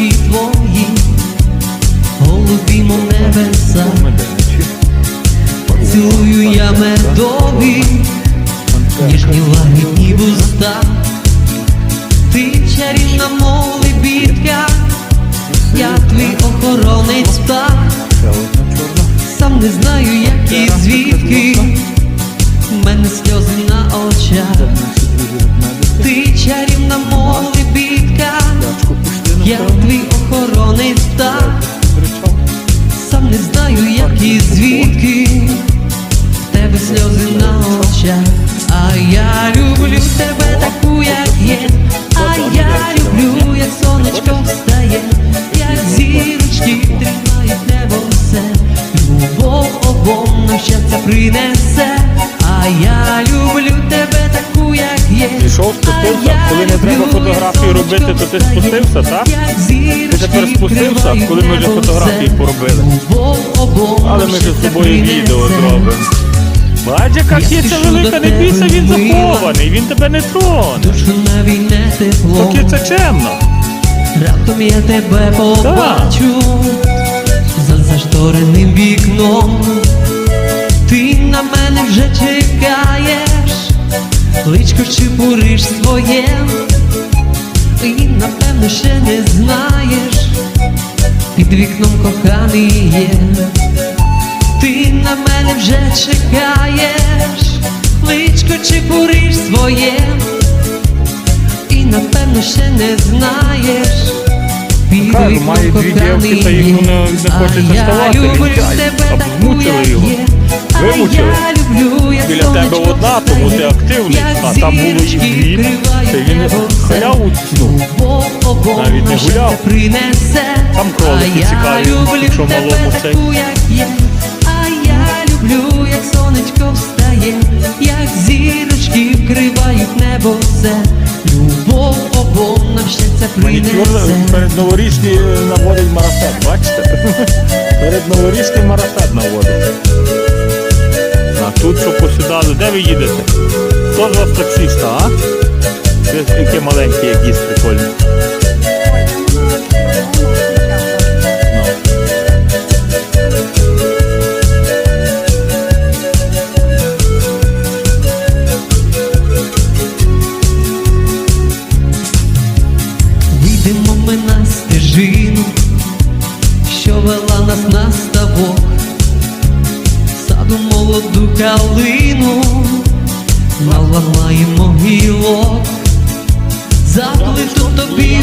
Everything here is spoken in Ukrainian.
очі твої, голубі, мов небеса, цілую я медові, ніжні лагідні вуста, ти чарівна мов лебідка, я твій охоронець птах, сам не знаю, як і звідки, щастя принесе, а я люблю тебе таку, як є. Пішов, спустився. Коли не треба фотографії робити, то ти спустився, так? Ти тепер спустився, коли ми вже фотографії поробили. Але ми ж з тобою відео зробимо. Бач, яка Я киця велика, не бійся, він захований, він тебе не троне. То киця чемна. Раптом я тебе побачу за заштореним вікном. Ти на мене вже чекаєш, личко чепуриш своє, і напевно ще не знаєш, під вікном коханий є. Ти на мене вже чекаєш, личко чепуриш своє і напевно ще не знаєш. Під Кажу, має дві дівки, та їх не- не А хочеться я вставати, люблю тебе таку, Обмучили як його. Вимучили. Біля тебе одна, тому ти активний, а там було їх дві. Та він халяву обом Навіть не гуляв. Там кролики цікаві, тебе малому цей. А я люблю, як сонечко встає, як зірочки вкривають небо все. Любов обом нам щастя Манікюр принесе. перед новорічний наводить марафет, бачите? Перед новорічний марафет наводить. Де ви їдете? Хто з вас таксиста, а? Ви яке маленьке, як їсть прикольно. Вийдемо ми на стежину, що вела нас на ставок, саду молоду калину, наламаємо гілок, заплету тобі